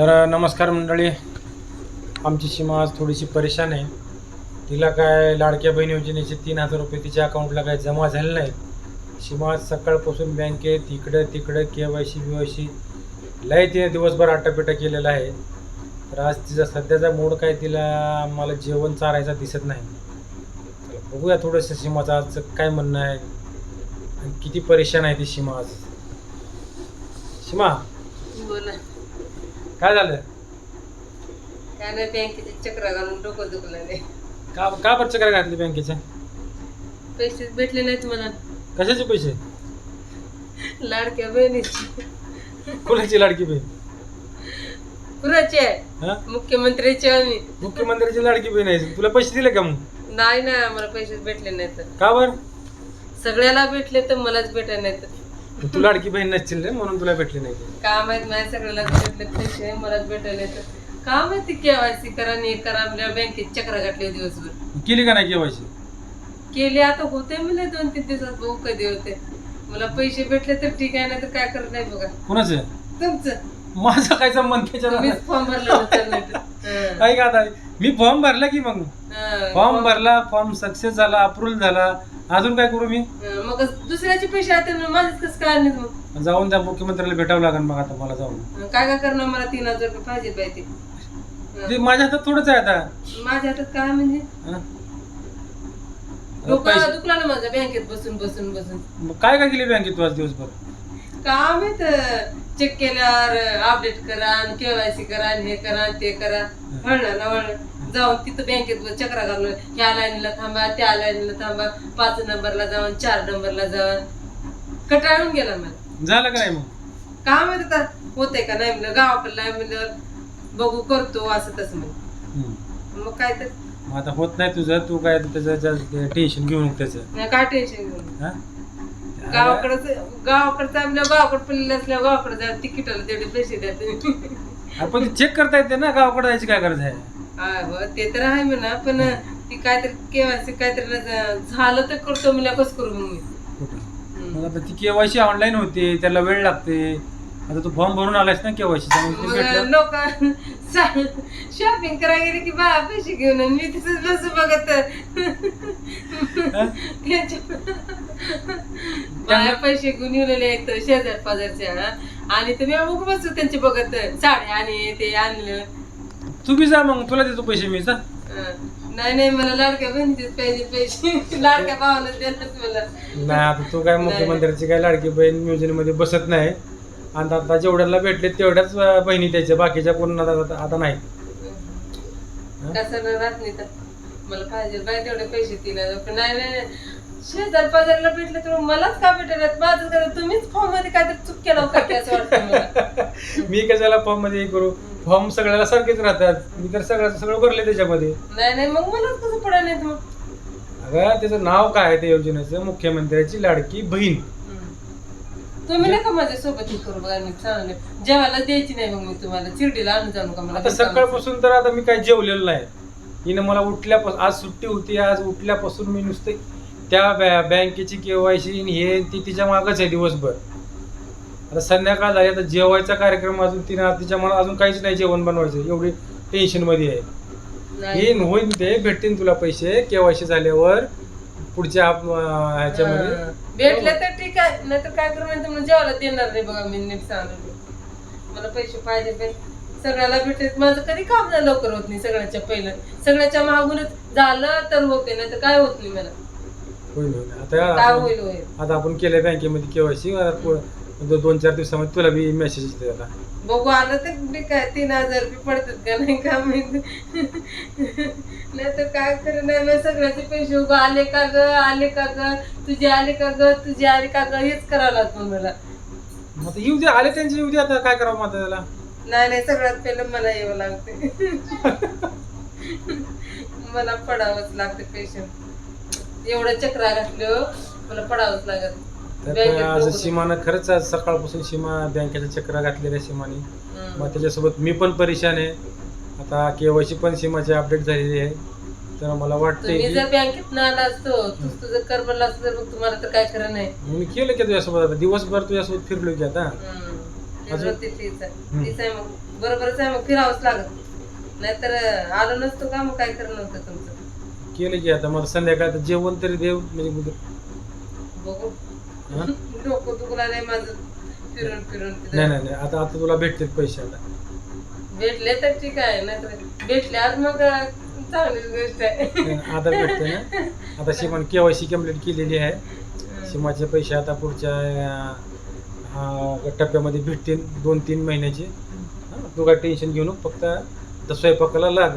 तर नमस्कार मंडळी. आमची सीमा आज थोडीशी परेशान आहे. तिला काय लाडक्या बहीण योजनेचे तीन हजार रुपये तिच्या अकाउंटला काय जमा झाले नाही सीमा आज सकाळपासून बँकेत इकडं तिकडं K Y C B Y C लय तिने दिवसभर आटापिटा केलेला आहे. तर आज तिचा सध्याचा मूड काय तिला मला जेवण चारायचा दिसत नाही. चला बघूया थोडंसं सीमाचं आज काय म्हणणं आहे. आणि किती परेशान आहे ती सीमा आज. सीमा. बोला. काय झालं? काय नाही बँकेचे चक्र घालून डोकं दुखलं नाही का का बरं चक्र घातली बँकेच्या पैसे भेटले नाहीत मला. कशाचे पैसे? लाडक्या बहिणीचे. कुणाची लाडकी बहीण? कुणाचे? आहे हा? मुख्यमंत्र्याचे आम्ही. मुख्यमंत्र्याची लाडकी बहीण आहे. तुला पैसे दिले का मग? नाही ना आम्हाला पैसे भेटले नाहीत. का बर? सगळ्याला भेटले तर मलाच भेटले नाहीत. तू लाडकी बहीण नसतील रे म्हणून तुला भेटले नाही. ते. का माहीत? नाही सगळ्याला भेटले पैसे मलाच भेटले नाहीत का माहिती केवायसी करा नाही करा आपल्या बँकेत चक्र घातले दिवसभर. केली का नाही केवायची केले आता होते मला दोन तीन दिवसात भाऊ कधी होते? मला पैसे भेटले तर ठीक आहे नाही तर काय करत नाही बघा. कुणाचं? तुमचं. माझा काय संबंध तुम्हीच फॉर्म भरला. हं. काय का आता मी फॉर्म भरला की मग? हं. फॉर्म भरला फॉर्म सक्सेस झाला अप्रुव्हल झाला अजून काय करू मी? मग दुसऱ्याचे पैसे आहेत ना माझेच कसं काय नाही मग? जाऊन त्या मुख्यमंत्र्याला भेटावं लागेल मग आता मला जाऊन. काय काय करणार मला तीन हजार रुपये पाहिजे पाहिजे ते. माझ्या हातात थोडंच आहे आता. माझ्या हातात काय म्हणजे? हं? आता डोकं पैसे. दुखला ना माझं बँकेत बसून बसून बसून. मग काय काय केली बँकेत तू आज दिवसभर? काम आहे चेक केल्यावर अपडेट करा आणि केवायसी करा हे करा ते करा. वळणं ना वळणं जाऊन तिथं बँकेत चक्रा घालून ह्या लाईनला थांबा त्या लाईनला थांबा. पाच नंबरला जाऊन चार नंबरला जाऊन कटाळून गेला मला. झालं का नाही मग? काय माहीत आता? होतंय का नाही म्हणलं? गावाकडे नाही म्हणलं. बघू करतो असं तसं म्हण. मग काय तर. आता होत नाही तुझं. तू काय त्याचं टेन्शन घेऊ नको त्याचं. काय टेन्शन घेऊन? गावाकडच गावाकडचं आपल्या गावाकडे पडलेलं असल्या गावाकडे जा तिकिटाला तेवढे पैसे द्या तुम्ही. आपण चेक करता येते ना गावाकडे जायची काय गरज आहे? हा हो ते तर आहे म्हणा पण ती काहीतरी केवायसी काहीतरी न- झालं तर करतो मला कसं करू मग मी? कुठं? हम्म. मग आता ती केवायसी ऑनलाईन होते त्याला वेळ लागते. आता तू फॉर्म भरून आलायस ना केवायसी लोक शॉपिंग करायला गेले की बा पैसे घेऊन आणि मी तिथंच बसू बघत? बाया पैसे घेऊन येऊन आहेत शेजार पाजारच्या आणि तुम्ही अमुक बसू त्यांचे बघत साड्या आणि ते आणलं. तू बी जा मग तुला देतो पैसे मी जा. हं. नाही नाही मला लाडक्या बहिणीचेच पाहिजे पैसे. लाडक्या भावाला देतात मला. नाही आता तू काय मुख्यमंत्र्याची काय लाडकी बहीण योजनेमध्ये बसत नाही. आणि आता जेवढ्याला भेटले तेवढ्याच अं, बहिणी त्याच्या बाकीच्या कोण आता आता नाही. कसं राहत नाही तर? मला पाहिजे बाय तेवढे पैसे तिला पण नाही नाही. शेजार पाजारला भेटले तर मलाच का भेटलं माझं काय तुम्हीच फॉर्ममध्ये काहीतरी चूक केला का की असं वाटतं मला? मी कशाला फॉर्ममध्ये हे करू? फॉर्म सगळ्याला सारखेच राहतात. मी तर सगळं सगळं भरले त्याच्यामध्ये. नाही नाही मग मलाच कसं पडा नाही मग? अगं त्याचं नाव काय आहे त्या योजनेचं? मुख्यमंत्र्याची लाडकी बहीण. तुम्ही नाही का माझ्या सोबत हे करू बघा मी चांगले जेवायला द्यायची नाही मग मी तुम्हाला. चिरडीला आणून जाणू का मला. आता सकाळपासून तर आता मी काही जेवलेलो नाही. हिनं मला उठल्यापासून आज सुट्टी होती आज उठल्यापासून मी नुसते त्या बॅ- बँकेची केवायसी हे ती तिच्या मागच आहे दिवसभर. आता संध्याकाळ झाली आता जेवायचा कार्यक्रम अजून तिनं तिच्या मनात अजून काहीच नाही जेवण बनवायचं एवढी टेन्शनमध्ये आहे. हे नाही होईन ते भेटतील तुला पैसे केवायसी झाल्यावर पुढच्या ह्याच्यामध्ये. भेटले तर ठीक आहे नाहीतर काय करू म्हणजे जेवायला देणार नाही बघा मी नीट सांगतो. मला पैसे पाहिजे पाहिजे सगळ्याला भेटले. माझं कधी काम झालं लवकर होत नाही सगळ्याच्या पहिलं. सगळ्याच्या मागूनच झालं तर होते नाही तर काय होत नाही मला. होईल होईल काय आता होईल होईल. आता आपण केलं बँकेमध्ये केवायसी दोन चार दिवसामध्ये तुला बी मेसेज येते आता. बघू आलं तर ठीक आहे तीन हजार रुपये पडतात का नाही का माहिती? नाही तर काय खरं नाही मग सगळ्याचे पैसे उभं आले का ग आले का ग तुझे आले का ग तुझे आले का ग हेच करावं लागतं मला. मग आता येऊ दे आले त्यांचे येऊ दे आता काय करावं मग आता त्याला? नाही नाही सगळ्यात पहिलं मला यावं लागते मला पडावंच लागते पैसे एवढं चक्रा घातलं मला पडावंच लागत. आज. सीमानं खरंच आज सकाळपासून सीमा बँकेच्या चक्रा घातलेल्या सीमाने. मग त्याच्यासोबत मी पण परेशान आहे. आता केवायसी पण सीमाची अपडेट झालेली आहे. तर मला वाटतंय तुम्ही की जर बँकेत ना आला असतो तुझं कर बनला असतं तर मग तुम्हाला तर काय खरं नाही. मी केलं की तुझ्यासोबत आता. दिवसभर तुझ्यासोबत फिरलो की आता. आहे. तीच आहे मग. बरोबरच आहे मग. फिरावंच लागत नाहीतर आलो नसतो का मग? काय करणं नव्हतं तुमचं? केलं की आता मला संध्याकाळ जेवण तरी देव म्हणजे. बघू. हा? डोकं दुखला नाही माझं. फिरून फिरून तिथं. नाही नाही आता आता तुला भेटतील पैसे आता भेटले तर ठीक आहे नाहीतर भेटल्यावर मग चांगलीच गोष्ट आहे. नाही, आता भेटते ना. आता सीमान केवायसी कंप्लीट केलेली आहे. सीमाचे पैसे आता पुढच्या अं, हा, टप्प्यामध्ये भेटतील दोन तीन महिन्याचे. तू काय टेन्शन घेऊ नको फक्त तर स्वयंपाकाला लाग